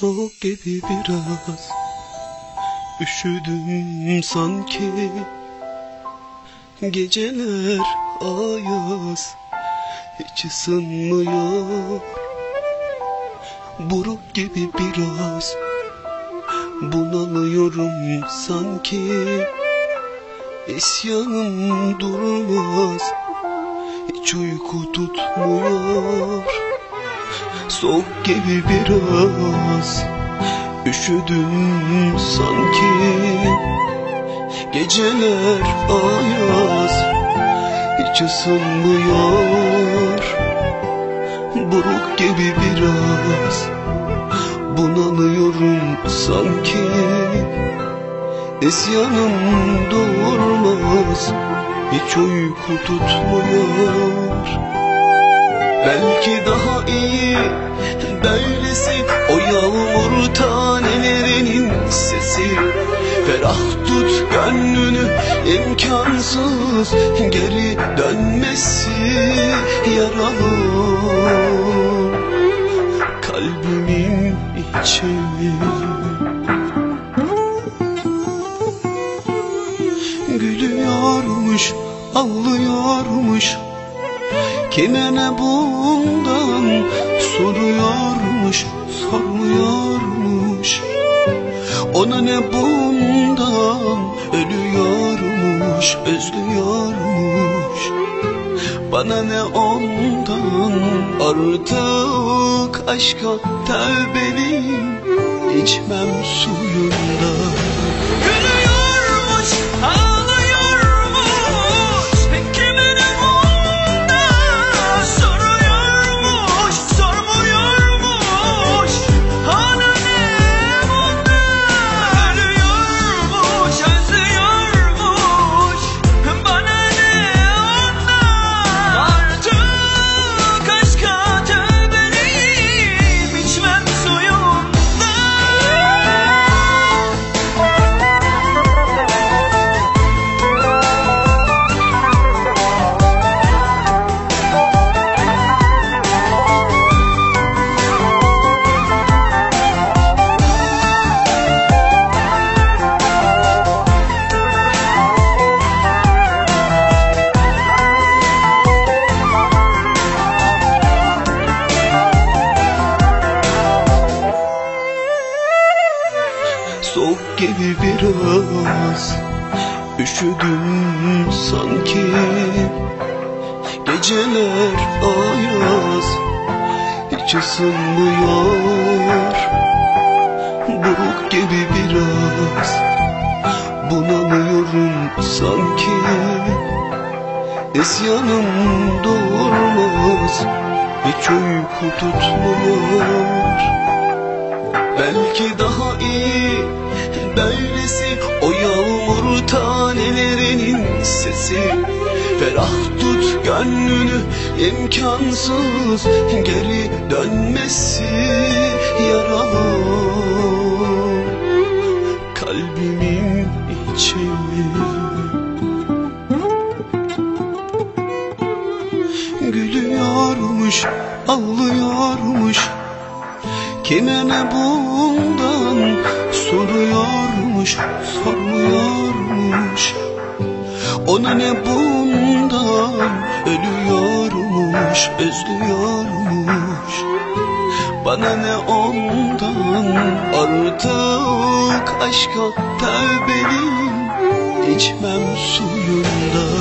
Soğuk gibi biraz. Üşüdüm sanki. Geceler ayaz. Hiç ısınmıyor. Buruk gibi biraz. Bunalıyorum sanki. İsyanım durmaz. Hiç uyku tutmuyor Soğuk gibi biraz Üşüdüm sanki. Geceler ayaz Hiç ısınmıyor. Buruk gibi biraz Bunalıyorum sanki. İsyanım durmaz Hiç uyku tutmuyor Belki daha iyi. Böylesi O yağmur tanelerinin sesi. Ferah tut gönlünü imkansız Geri dönmesi. Yaralı Kalbimin içi. Gülüyormuş, ağlıyormuş Kime ne bundan soruyormuş, sormuyormuş Ona ne bundan? Ölüyormuş, özlüyormuş. Bana ne ondan? Artık aşka tövbeliyim içmem suyunda Soğuk gibi biraz Üşüdüm sanki. Geceler ayaz Hiç ısınmıyor. Buruk gibi biraz Bunalıyorum sanki. İsyanım durmaz Hiç uyku tutmuyor. Belki daha iyi böylesi O yağmur tanelerinin sesi. Ferah tut gönlünü imkansız Geri dönmesi yaralı. Kalbimin içi. Gülüyormuş, ağlıyormuş Kime ne bundan soruyormuş, sormuyormuş. Ona ne bundan ölüyormuş, özlüyormuş. Bana ne ondan artık aşka tövbeliyim içmem suyunda